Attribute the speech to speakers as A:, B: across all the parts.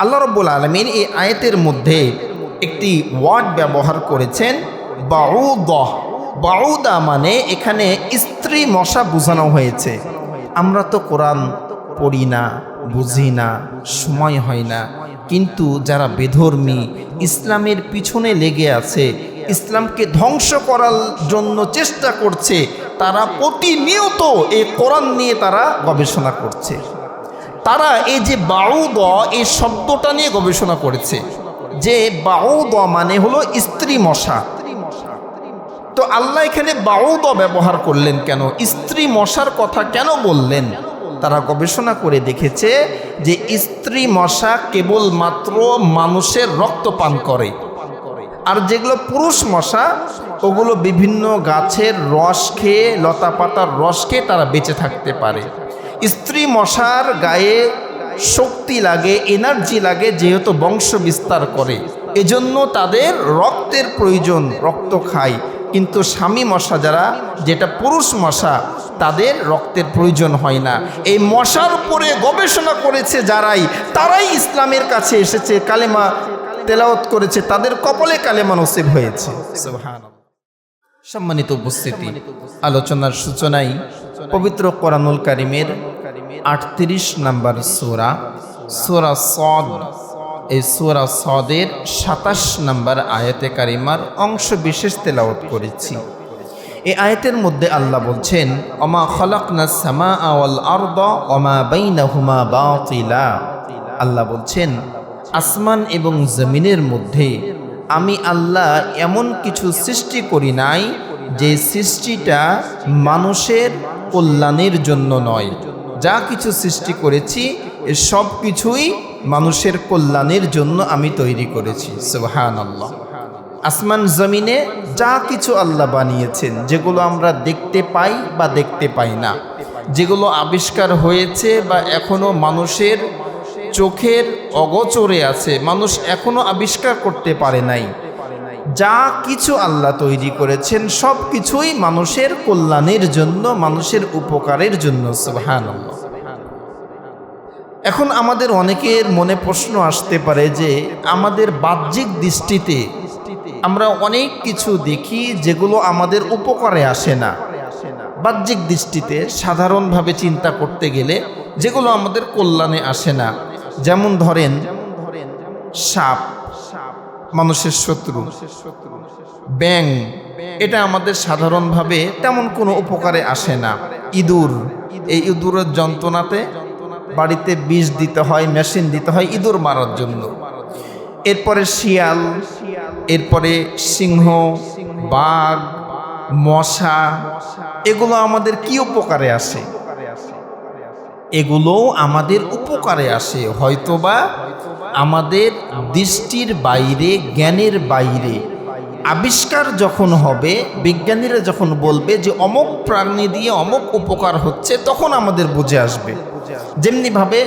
A: আল্লাহ রব্বুল আলমিন এই আয়াতের মধ্যে একটি ওয়ার্ড ব্যবহার করেছেন বাউদহ বাউদা মানে এখানে স্ত্রী মশা বোঝানো হয়েছে। আমরা তো কোরআন পড়ি না, বুঝি না, সময় হয় না। কিন্তু যারা বেধর্মী, ইসলামের পিছনে লেগে আছে, ইসলামকে ধ্বংস করার জন্য চেষ্টা করছে, তারা প্রতিনিয়ত এই কোরআন নিয়ে তারা গবেষণা করছে। তারা এই যে বাউদ, এই শব্দটা নিয়ে গবেষণা করেছে। যে বাউদ মানে হলো স্ত্রী মশা। তো আল্লাহ এখানে বাউদ ব্যবহার করলেন কেন? স্ত্রী মশার কথা কেন বললেন? তারা গবেষণা করে দেখেছে যে স্ত্রী মশা কেবলমাত্র মানুষের রক্ত পান করে। আর যেগুলো পুরুষ মশা, ওগুলো বিভিন্ন গাছের রস খেয়ে লতা পাতার রস খেয়ে তারা বেঁচে থাকতে পারে। স্ত্রী মশার গায়ে শক্তি লাগে, এনার্জি লাগে, যেহেতু বংশ বিস্তার করে। এজন্য তাদের রক্তের প্রয়োজন, রক্ত খায় কিন্তু স্বামী মশা যারা, যেটা পুরুষ মশা, তাদের রক্তের প্রয়োজন হয় না। এই মশার উপরে গবেষণা করেছে যারাই, তারাই ইসলামের কাছে এসেছে, কালেমা তেলাওত করেছে, তাদের কপলে কালেমা নসিব হয়েছে। সম্মানিত উপস্থিতি, আলোচনার সূচনায় পবিত্র কোরআনুল কারিমের আটত্রিশ নম্বর সোরা সোরা সদ। এই সোরা সদের সাতাশ নম্বর আয়াতে কারিমার অংশ বিশেষ তেলাওয়াত করেছি। এই আয়াতের মধ্যে আল্লাহ বলছেন অমা খলকনা সামা আওয়াল আরদ অমা বাইনাহুমা বাতিলা। আল্লাহ বলছেন, আসমান এবং জমিনের মধ্যে আমি আল্লাহ এমন কিছু সৃষ্টি করি নাই যে সৃষ্টিটা মানুষের কল্যাণের জন্য নয়। যা কিছু সৃষ্টি করেছি, এ সব কিছুই মানুষের কল্যাণের জন্য আমি তৈরি করেছি। সুবহান আল্লাহ আসমান জমিনে যা কিছু আল্লাহ বানিয়েছেন, যেগুলো আমরা দেখতে পাই বা দেখতে পাই না, যেগুলো আবিষ্কার হয়েছে বা এখনও মানুষের চোখের অগোচরে আছে, মানুষ এখনও আবিষ্কার করতে পারে নাই। যা কিছু আল্লাহ তৈরি করেছেন, সব কিছুই মানুষের কল্যাণের জন্য, মানুষের উপকারের জন্য সুবহান এখন আমাদের অনেকের মনে প্রশ্ন আসতে পারে যে আমাদের বাহ্যিক দৃষ্টিতে আমরা অনেক কিছু দেখি যেগুলো আমাদের উপকারে আসে না। বাহ্যিক দৃষ্টিতে সাধারণভাবে চিন্তা করতে গেলে যেগুলো আমাদের কল্যাণে আসে না। যেমন ধরেন, সাপ, মানুষের শত্রু ব্যাং এটা আমাদের সাধারণভাবে তেমন কোনো উপকারে আসে না। ইঁদুর, এই ইঁদুরের যন্ত্রণাতে বাড়িতে বিষ দিতে হয়, মেশিন দিতে হয়, ইঁদুর মারার জন্য। এরপরে শিয়াল, এরপরে সিংহ, বাঘ, মশা, এগুলো আমাদের কি উপকারে আসে? এগুলো আমাদের উপকারে আসে। হয়তোবা আমাদের দৃষ্টির বাইরে, জ্ঞানের বাইরে আবিষ্কার যখন হবে, বিজ্ঞানীরা যখন বলবে যে অমুক প্রাণী দিয়ে অমুক উপকার হচ্ছে, তখন আমাদের বুঝে আসবে। যেমনিভাবে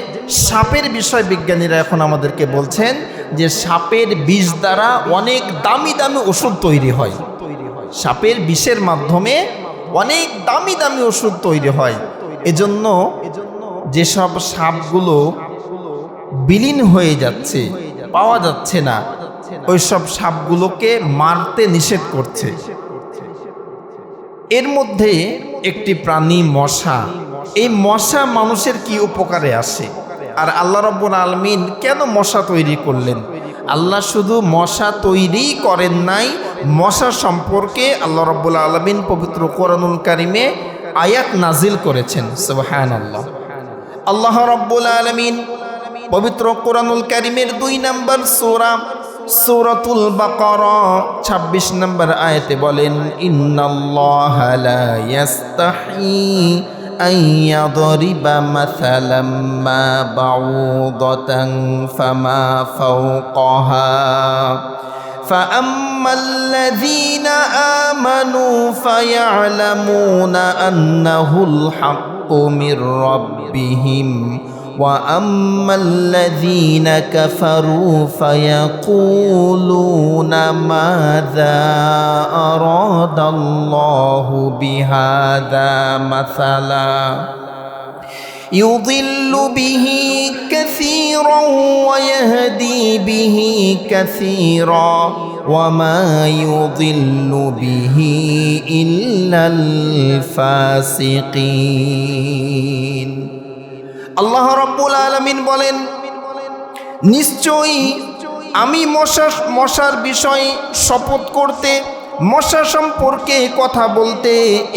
A: সাপের বিষয় বিজ্ঞানীরা এখন আমাদেরকে বলছেন যে সাপের বিষ দ্বারা অনেক দামি দামি ওষুধ তৈরি হয়। সাপের বিষের মাধ্যমে অনেক দামি দামি ওষুধ তৈরি হয়। এজন্য যেসব সাপগুলো বিলীন হয়ে যাচ্ছে, পাওয়া যাচ্ছে না ওই সব সাপগুলোকে মারতে নিষেধ করছে। এর মধ্যে একটি প্রাণী মশা এই মশা মানুষের কি উপকারে আসে আর আল্লাহ রব্বুল আলমিন কেন মশা তৈরি করলেন? আল্লাহ শুধু মশা তৈরি করেন নাই, মশা সম্পর্কে আল্লাহ রব্বুল আলমিন পবিত্র কোরআনুল কারিমে আয়াত নাজিল করেছেন সুবহান আল্লাহ আল্লাহ রব্বুল আলমিন পবিত্র কোরআনুল কারিমের দুই নাম্বার সোরা, সূরাতুল বাকারা 26 নম্বর আয়াতে বলেন, ইন্নাল্লাহা লা ইয়াস্তাহি أن يضرب مثلا ما بعوضة فما فوقها. فأما الذين آمنوا فيعلمون أنه الحق من ربهم واما الذين كفروا فيقولون ماذا اراد الله بهذا مثلا يضل به كثيرا ويهدي به كثيرا وما يضل به إلا الفاسقين আল্লাহ রব্বুল আলমিন বলেন, নিশ্চয়ই আমি মশা মশার বিষয়ে শপথ করতে, মশা সম্পর্কে কথা বলতে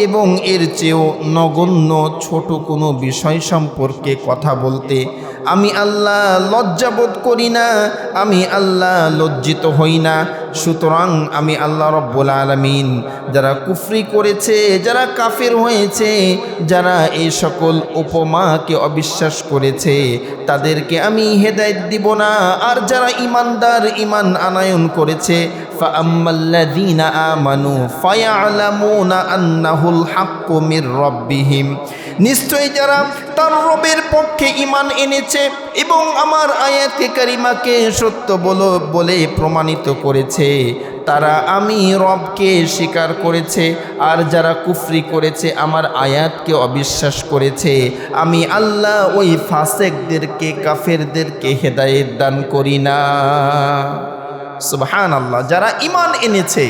A: এবং এর চেয়েও নগণ্য ছোট কোনো বিষয় সম্পর্কে কথা বলতে আমি আল্লাহ লজ্জাবোধ করি না, আমি আল্লাহ লজ্জিত হই না। সুতরাং আমি আল্লাহ রব্বুল আলমিন যারা কুফরি করেছে যারা কাফের হয়েছে যারা এই সকল উপমাকে অবিশ্বাস করেছে তাদেরকে আমি হেদায়ত দিব না আর যারা ইমানদার ইমান আনায়ন করেছে فأما الذين آمنوا فيعلمون أنه الحق من ربهم নিশ্চয়ই যারা তার রবের পক্ষে ইমান এনেছে এবং আমার আয়াতকে কারিমাকে সত্য বলো বলে প্রমাণিত করেছে। তারা আমি রবকে স্বীকার করেছে আর যারা কুফরি করেছে আমার আয়াতকে অবিশ্বাস করেছে। আমি আল্লাহ ওই ফাসেকদেরকে, কাফেরদেরকে হেদায়েত দান করি না। সুবহান আল্লাহ যারা ইমান এনেছে,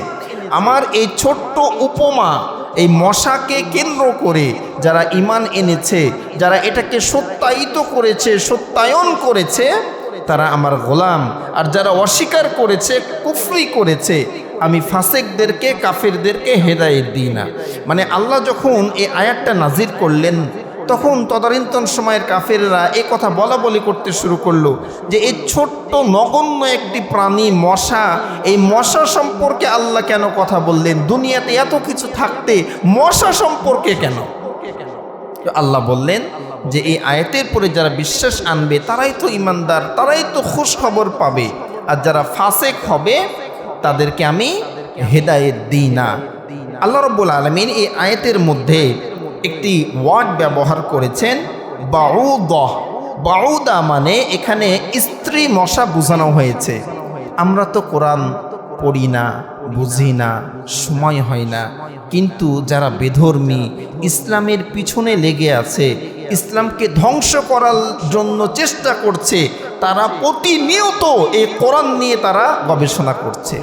A: আমার এই ছোট্ট উপমা এই মশাকে কেন্দ্র করে যারা ইমান এনেছে, যারা এটাকে সত্যায়িত করেছে, সত্যায়ন করেছে, তারা আমার গোলাম। আর যারা অস্বীকার করেছে, কুফরি করেছে, আমি ফাঁসেকদেরকে, কাফেরদেরকে হেদায়েত দিই না। মানে আল্লাহ যখন এই আয়াতটা নাজির করলেন তখন তদানীন্তন সময়ের কাফেররা এই কথা বলা বলি করতে শুরু করল যে এই ছোট্ট নগণ্য একটি প্রাণী মশা, এই মশা সম্পর্কে আল্লাহ কেন কথা বললেন? দুনিয়াতে এত কিছু থাকতে মশা সম্পর্কে কেন? আল্লাহ বললেন যে এই আয়াতের পরে যারা বিশ্বাস আনবে, তারাই তো ইমানদার, তারাই তো খুশ খবর পাবে। আর যারা ফাসেক হবে, তাদেরকে আমি হেদায়েত দিই না। আল্লাহ রব্বুল আলমিন এই আয়াতের মধ্যে একটি ওয়ার্ড ব্যবহার করেছেন বাউদহ বাউদা মানে এখানে স্ত্রী মশা বোঝানো হয়েছে। আমরা তো কোরআন পড়ি না, বুঝি না, সময় হয় না। কিন্তু যারা বেধর্মী, ইসলামের পিছনে লেগে আছে, ইসলামকে ধ্বংস করার জন্য চেষ্টা করছে, তারা প্রতিনিয়ত এই কোরআন নিয়ে তারা গবেষণা করছে।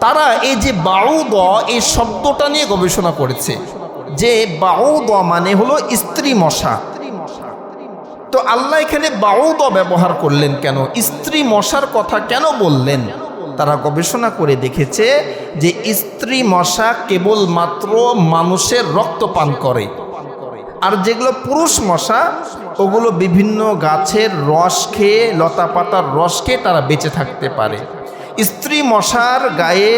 A: তারা এই যে বাউদ, এই শব্দটা নিয়ে গবেষণা করেছে। যে বাউদ মানে হলো স্ত্রী মশা। তো আল্লাহ এখানে বাউদ ব্যবহার করলেন কেন? স্ত্রী মশার কথা কেন বললেন? তারা গবেষণা করে দেখেছে যে স্ত্রী মশা কেবলমাত্র মানুষের রক্ত পান করে। আর যেগুলো পুরুষ মশা, ওগুলো বিভিন্ন গাছের রস খেয়ে লতা পাতার রস খেয়ে তারা বেঁচে থাকতে পারে। স্ত্রী মশার গায়ে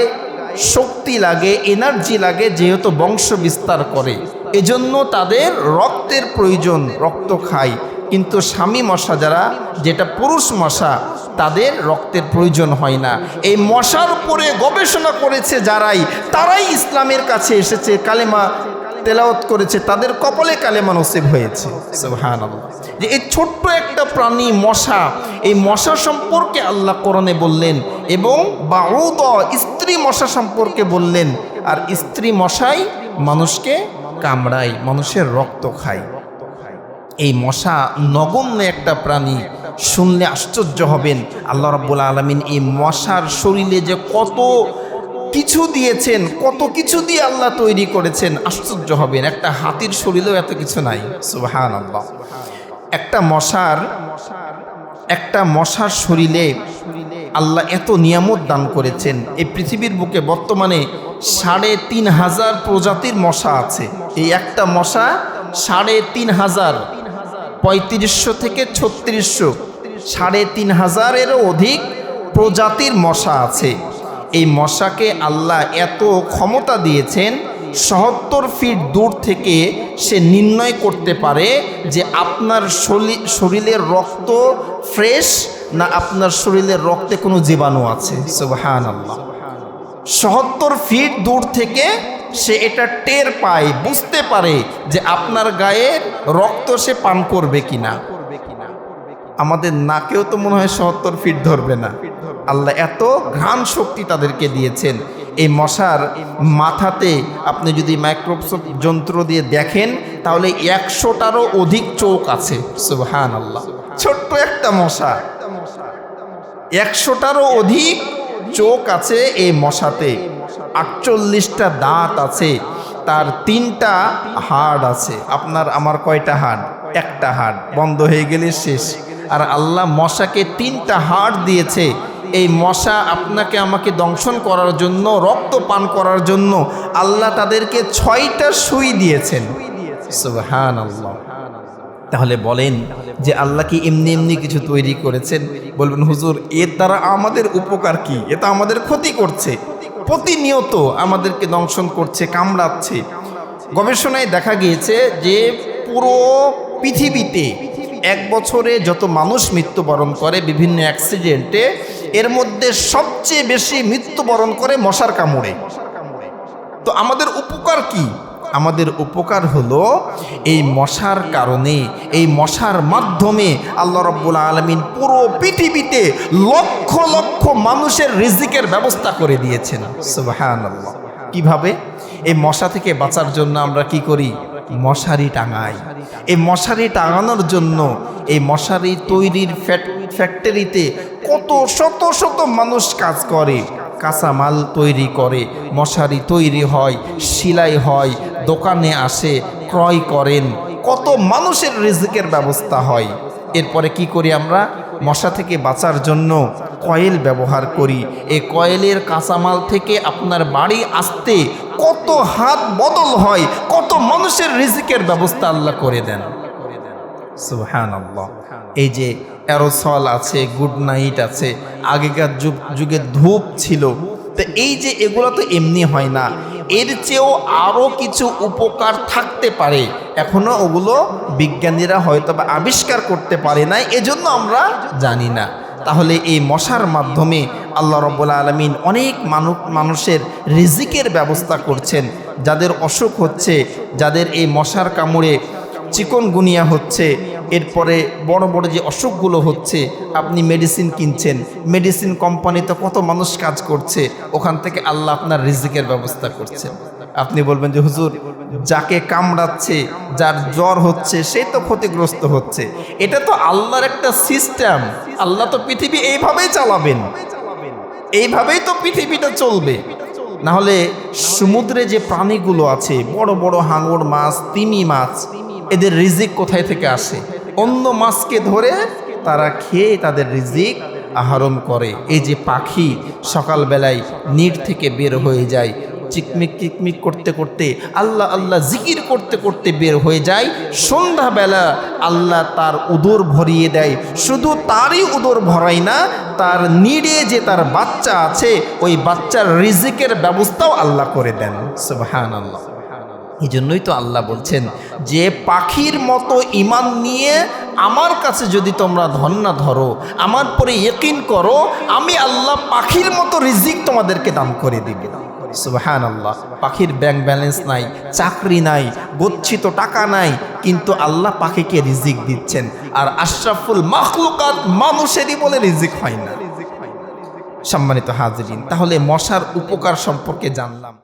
A: শক্তি লাগে এনার্জি লাগে, যেহেতু বংশ বিস্তার করে। এজন্য তাদের রক্তের প্রয়োজন, রক্ত খায়। কিন্তু স্বামী মশা যারা, যেটা পুরুষ মশা, তাদের রক্তের প্রয়োজন হয় না। এই মশার উপরে গবেষণা করেছে যারাই, তারাই ইসলামের কাছে এসেছে, কালেমা তেলাওত করেছে, তাদের কপালে কালেমা নসিব হয়েছে। যে এই ছোট্ট একটা প্রাণী মশা, এই মশা সম্পর্কে আল্লাহ কোরআনে বললেন এবং বাউদ, স্ত্রী মশা সম্পর্কে বললেন। আর স্ত্রী মশাই মানুষকে কামড়ায়, মানুষের রক্ত খায়। এই মশা নগণ্য একটা প্রাণী, শুনলে আশ্চর্য হবেন। আল্লাহ রাব্বুল আলমিন এই মশার শরীরে যে কত কিছু দিয়েছেন, কত কিছু দিয়ে আল্লাহ তৈরি করেছেন, আশ্চর্য হবেন। একটা হাতির শরীরেও এত কিছু নাই। সুবাহান আল্লাহ একটা মশার একটা মশার শরীরে আল্লাহ এত নিয়ামত দান করেছেন। এই পৃথিবীর বুকে বর্তমানে সাড়ে তিন হাজার প্রজাতির মশা আছে। এই একটা মশা সাড়ে তিন হাজার, পঁয়ত্রিশশো থেকে ছত্রিশশো, সাড়ে তিন হাজারেরও অধিক প্রজাতির মশা আছে। এই মশাকে আল্লাহ এত ক্ষমতা দিয়েছেন সহত্তর ফিট দূর থেকে সে নির্ণয় করতে পারে যে আপনার শরীরের রক্ত ফ্রেশ না আপনার শরীরের রক্তে কোনো জীবাণু আছে? সুবহান আল্লাহ সহত্তর ফিট দূর থেকে সে এটা টের পায়, বুঝতে পারে যে আপনার গায়ে রক্ত সে পান করবে কিনা। আমাদের নাকেও তো মনে হয় সত্তর ফিট ধরবে না। আল্লাহ এত ঘ্রাণ শক্তি তাদেরকে দিয়েছেন। এই মশার মাথাতে আপনি যদি মাইক্রোস্কোপ যন্ত্র দিয়ে দেখেন, তাহলে একশোটারও অধিক চোখ আছে। সুবহান আল্লাহ ছোট্ট একটা মশা। একশোটারও অধিক চোখ আছে এই মশাতে। আটচল্লিশটা দাঁত আছে। তার তিনটা হাড় আছে। আপনার, আমার কয়টা হাড়? একটা হাড়। বন্ধ হয়ে গেলে শেষ। আর আল্লাহ মশাকে তিনটা হাড় দিয়েছে। এই মশা আপনাকে আমাকে দংশন করার জন্য, রক্ত পান করার জন্য আল্লাহ তাদেরকে ছয়টা সুই দিয়েছেন। আল্লাহ তাহলে বলেন যে আল্লাহ কি এমনি এমনি কিছু তৈরি করেছেন? বলবেন, হুজুর এর দ্বারা আমাদের উপকার কি? এটা আমাদের ক্ষতি করছে। প্রতিনিয়ত আমাদেরকে দংশন করছে, কামড়াচ্ছে। গবেষণায় দেখা গিয়েছে যে পুরো পৃথিবীতে এক বছরে যত মানুষ মৃত্যুবরণ করে বিভিন্ন অ্যাক্সিডেন্টে এর মধ্যে সবচেয়ে বেশি মৃত্যুবরণ করে মশার কামড়ে। তো আমাদের উপকার কি? আমাদের উপকার হলো এই মশার কারণে, এই মশার মাধ্যমে আল্লাহ রব্বুল আলমিন পুরো পৃথিবীতে লক্ষ লক্ষ মানুষের রিজিকের ব্যবস্থা করে দিয়েছেন। আল্লাহ কীভাবে? এই মশা থেকে বাঁচার জন্য আমরা কি করি? মশারি টাঙাই। এই মশারি টাঙানোর জন্য এই মশারি তৈরির ফ্যাক্টরিতে কত শত শত মানুষ কাজ করে। কাঁচামাল তৈরি করে, মশারি তৈরি হয়, সেলাই হয়, দোকানে আসে, ক্রয় করেন। কত মানুষের রিজিকের ব্যবস্থা হয়। এরপরে কি করি আমরা? মশা থেকে বাঁচার জন্য কয়েল ব্যবহার করি। এই কয়েলের কাঁচামাল থেকে আপনার বাড়ি আসতে কত হাত বদল হয়, কত মানুষের রিজিকের ব্যবস্থা আল্লাহ করে দেন। এই যে অ্যারোসল আছে, গুড নাইট আছে, আগেকার যুগ যুগে ধূপ ছিল, তো এই যে এগুলো তো এমনি হয় না। এর চেয়েও আরও কিছু উপকার থাকতে পারে। এখনও ওগুলো বিজ্ঞানীরা হয়তো আবিষ্কার করতে পারে না এজন্য আমরা জানি না। তাহলে এই মশার মাধ্যমে আল্লাহ রব্বুল আলমিন অনেক মানুষ মানুষের রিজিকের ব্যবস্থা করছেন। যাদের অসুখ হচ্ছে, যাদের এই মশার কামড়ে চিকন গুনিয়া হচ্ছে এরপরে বড় বড় যে অসুখগুলো হচ্ছে, আপনি মেডিসিন কিনছেন মেডিসিন কোম্পানিতে কত মানুষ কাজ করছে, ওখান থেকে আল্লাহ আপনার রিজিকের ব্যবস্থা করছেন আপনি বলবেন যে, হুজুর, যাকে কামড়াচ্ছে, যার জ্বর হচ্ছে, সে তো ক্ষতিগ্রস্ত হচ্ছে। এটা তো আল্লাহর একটা সিস্টেম আল্লাহ তো পৃথিবী এইভাবেই চালাবেন। এইভাবেই তো পৃথিবীটা চলবে। না হলে সমুদ্রে যে প্রাণীগুলো আছে, বড় বড় হাঙর মাছ, তিমি মাছ, এদের রিজিক কোথায় থেকে আসে? অন্য মাছকে ধরে তারা খেয়ে তাদের রিজিক আহরণ করে। এই যে পাখি সকালবেলায় নিট থেকে বের হয়ে যায়, চিকমিক চিকমিক করতে করতে, আল্লাহ আল্লাহ জিকির করতে করতে বের হয়ে যায়। সন্ধ্যাবেলা আল্লাহ তার উদর ভরিয়ে দেয়। শুধু তারই উদর ভরাই না, তার নিড়ে যে তার বাচ্চা আছে, ওই বাচ্চার রিজিকের ব্যবস্থাও আল্লাহ করে দেন। সুবহান আল্লাহ এই জন্যই তো আল্লাহ বলছেন, যে পাখির মতো ইমান নিয়ে আমার কাছে যদি তোমরা ধন্না ধরো, আমার পরে ইয়কিন করো, আমি আল্লাহ পাখির মতো রিজিক তোমাদেরকে দান করে দিব। সুবহান আল্লাহ পাখির ব্যাংক ব্যালেন্স নাই, চাকরি নাই, গচ্ছিত টাকা নাই, কিন্তু আল্লাহ পাখিকে রিজিক দিচ্ছেন, আর আশরাফুল মাখলুকাত মানুষেরই বলে রিজিক হয় না। সম্মানিত হাজরিন, তাহলে মশার উপকার সম্পর্কে জানলাম।